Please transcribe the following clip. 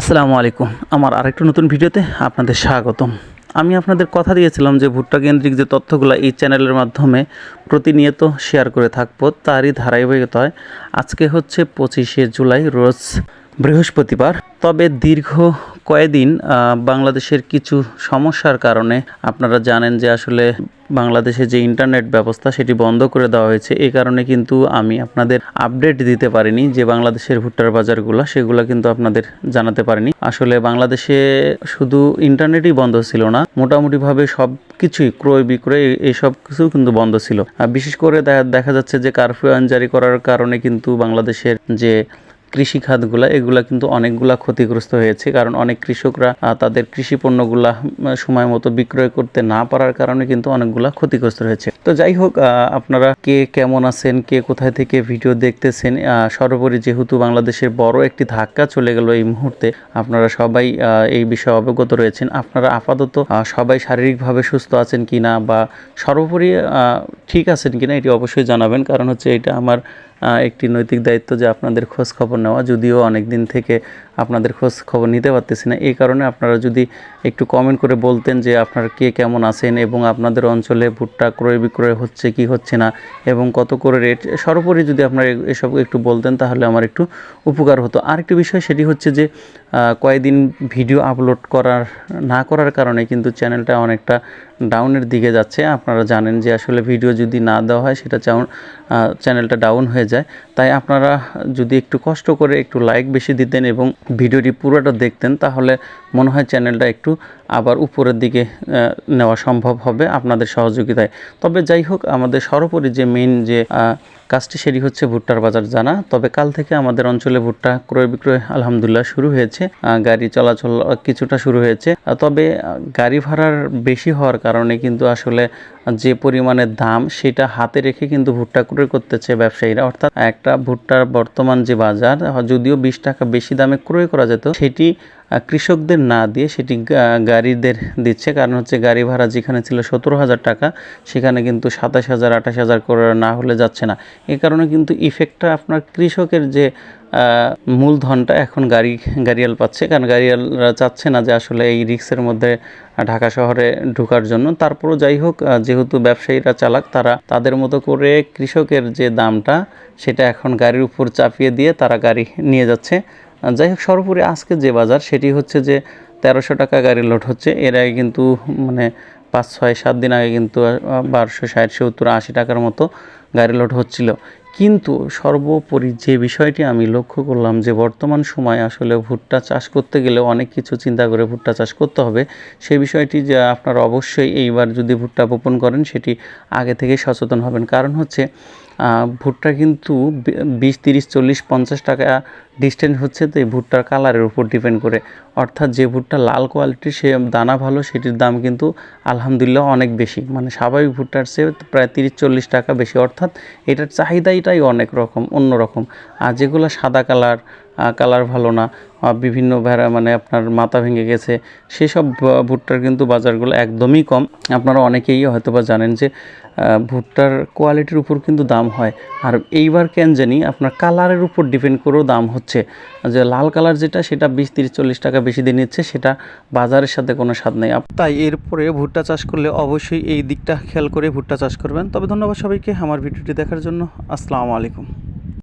আসসালামু আলাইকুম। আমার আরেকটু নতুন ভিডিওতে আপনাদের স্বাগতম। আমি আপনাদের কথা দিয়েছিলাম যে ভুট্টা কেন্দ্রিক যে তথ্যগুলো এই চ্যানেলের মাধ্যমে প্রতিনিয়ত শেয়ার করে থাকব, তারই ধারাবাহিকতায় আজকে হচ্ছে পঁচিশে জুলাই, রোজ বৃহস্পতিবার। তবে দীর্ঘ কয়েকদিন বাংলাদেশের কিছু সমস্যার কারণে আপনারা জানেন যে আসলে বাংলাদেশে যে ইন্টারনেট ব্যবস্থা সেটি বন্ধ করে দেওয়া হয়েছে। এই কারণে কিন্তু আমি আপনাদের আপডেট দিতে পারিনি যে বাংলাদেশের ভুট্টার বাজারগুলো, সেগুলো কিন্তু আপনাদের জানাতে পারিনি। আসলে বাংলাদেশে শুধু ইন্টারনেটই বন্ধ ছিল না, মোটামুটিভাবে সব কিছুই ক্রয় বিক্রয় এইসব কিছু কিন্তু বন্ধ ছিল। বিশেষ করে দেখা যাচ্ছে যে কারফিউ আইন জারি করার কারণে কিন্তু বাংলাদেশের যে কৃষি খাতগুলা, এগুলা কিন্তু অনেকগুলা ক্ষতিগ্রস্ত হয়েছে, কারণ অনেক কৃষকরা তাদের কৃষি পণ্যগুলা সময় মতো বিক্রয় করতে না পারার কারণে কিন্তু অনেকগুলা ক্ষতিগ্রস্ত হয়েছে। তো যাই হোক আপনারা কে কেমন আছেন, কে কোথায় থেকে ভিডিও দেখতেছেন সর্বোপরি যেহেতু বাংলাদেশের বড় একটি ধাক্কা চলে গেল এই মুহূর্তে, আপনারা সবাই এই বিষয়ে অবগত রয়েছেন। আপনারা আপাতত সবাই শারীরিকভাবে সুস্থ আছেন কিনা বা সর্বোপরি ঠিক আছেন কিনা এটি অবশ্যই জানাবেন, কারণ হচ্ছে এটা আমার একটি নৈতিক দায়িত্ব যে আপনাদের খোঁজ খবর নেওয়া। যদিও অনেক দিন থেকে আপনাদের খোঁজ খবর নিতে পারতেছি না। এই কারণে আপনারা যদি একটু কমেন্ট করে বলতেন যে আপনারা কে কেমন আছেন এবং আপনাদের অঞ্চলে ভুট্টা ক্রয় বিক্রয় হচ্ছে কি হচ্ছে না এবং কত করে রেট সর্বোপরি যদি আপনারা এসব একটু বলতেন তাহলে আমার একটু উপকার হতো। আরেকটি বিষয় সেটি হচ্ছে যে কয়েকদিন ভিডিও আপলোড করার, না করার কারণে কিন্তু চ্যানেলটা অনেকটা ডাউনের দিকে যাচ্ছে। আপনারা জানেন যে আসলে ভিডিও যদি না দেওয়া হয় সেটা চ্যানেলটা ডাউন হয়ে যায়, তাই আপনারা যদি একটু কষ্ট করে একটু লাইক বেশি দিতেন এবং ভিডিওটি পুরোটা দেখতেন, তাহলে মনে হয় চ্যানেলটা একটু আবার উপরের দিকে নেওয়া সম্ভব হবে আপনাদের সহযোগিতায়। তবে যাই হোক, আমাদের সর্বোপরি যে মেইন যে কাজটি সেটি হচ্ছে ভুট্টার বাজার জানা। তবে কাল থেকে আমাদের অঞ্চলে ভুট্টা ক্রয় বিক্রয় আলহামদুলিল্লাহ শুরু হয়েছে গাড়ি চলাচল কিছুটা শুরু হয়েছে। তবে গাড়ি ভাড়ার বেশি হওয়ার কারণে কিন্তু আসলে যে পরিমাণে দাম সেটা হাতে রেখে কিন্তু ভুট্টা ক্রয় করতেছে ব্যবসায়ীরা অর্থাৎ একটা ভুট্টার বর্তমান যে বাজার, যদিও বিশ টাকা বেশি দামে ক্রয় করা যেত, সেটি কৃষকদের না দিয়ে সেটি গাড়িদের দিচ্ছে। কারণ হচ্ছে গাড়ি ভাড়া যেখানে ছিল সতেরো হাজার টাকা, সেখানে কিন্তু সাতাশ হাজার, আঠাশ হাজার করে না হলে যাচ্ছে না। এ কারণে কিন্তু ইফেক্টটা আপনার কৃষকের যে মূলধনটা এখন গাড়ি, গাড়িয়াল পাচ্ছে। কারণ গাড়িয়ালরা চাচ্ছে না যে আসলে এই রিক্সের মধ্যে ঢাকা শহরে ঢোকার জন্য। তারপরও যাই হোক যেহেতু ব্যবসায়ীরা চালাক, তারা তাদের মতো করে কৃষকের যে দামটা, সেটা এখন গাড়ির উপর চাপিয়ে দিয়ে তারা গাড়ি নিয়ে যাচ্ছে। যাই হোক, সর্বোপরি আজকে যে বাজার, সেটি হচ্ছে যে তেরোশো টাকা গাড়ি লোড হচ্ছে। এর আগে কিন্তু মানে পাঁচ, ছয়, সাত দিন আগে কিন্তু বারোশো, ষাট, সত্তর, আশি টাকার মতো গাড়ি লোড হচ্ছিল। কিন্তু সর্বোপরি যে বিষয়টি আমি লক্ষ্য করলাম যে বর্তমান সময় আসলে ভুট্টা চাষ করতে গেলে অনেক কিছু চিন্তা করে ভুট্টা চাষ করতে হবে। সেই বিষয়টি যে আপনারা অবশ্যই এইবার যদি ভুট্টা বপন করেন, সেটি আগে থেকে সচেতন হবেন। কারণ হচ্ছে ভুট্টা কিন্তু বিশ, তিরিশ, চল্লিশ, পঞ্চাশ টাকা ডিস্টেন্স হচ্ছে, তো এই ভুট্টার কালারের উপর ডিপেন্ড করে। অর্থাৎ যে ভুট্টা লাল কোয়ালিটির সে দানা ভালো, সেটির দাম কিন্তু আলহামদুলিল্লাহ অনেক বেশি। মানে স্বাভাবিক ভুট্টার চেয়ে প্রায় তিরিশ, চল্লিশ টাকা বেশি। অর্থাৎ এটার চাহিদাটাই অনেক রকম অন্য রকম আর যেগুলো সাদা কালার কালার ভালো না বিভিন্ন ভেড়া মানে আপনার মাথা ভেঙে গেছে, সেসব ভুট্টার কিন্তু বাজারগুলো একদমই কম। আপনারা অনেকেই হয়তো বা জানেন যে ভুট্টার কোয়ালিটির উপর কিন্তু দাম হয়। আর এইবার কেন জানি আপনার কালারের উপর ডিপেন্ড করেও দাম হচ্ছে। যে লাল কালার যেটা, সেটা বিশ, তিরিশ, চল্লিশ টাকা বেশি দিয়ে নিচ্ছে, সেটা বাজারের সাথে কোনো স্বাদ নেই। তাই এরপরে ভুট্টা চাষ করলে অবশ্যই এই দিকটা খেয়াল করে ভুট্টা চাষ করবেন। তবে ধন্যবাদ সবাইকে আমার ভিডিওটি দেখার জন্য। আসসালামু আলাইকুম।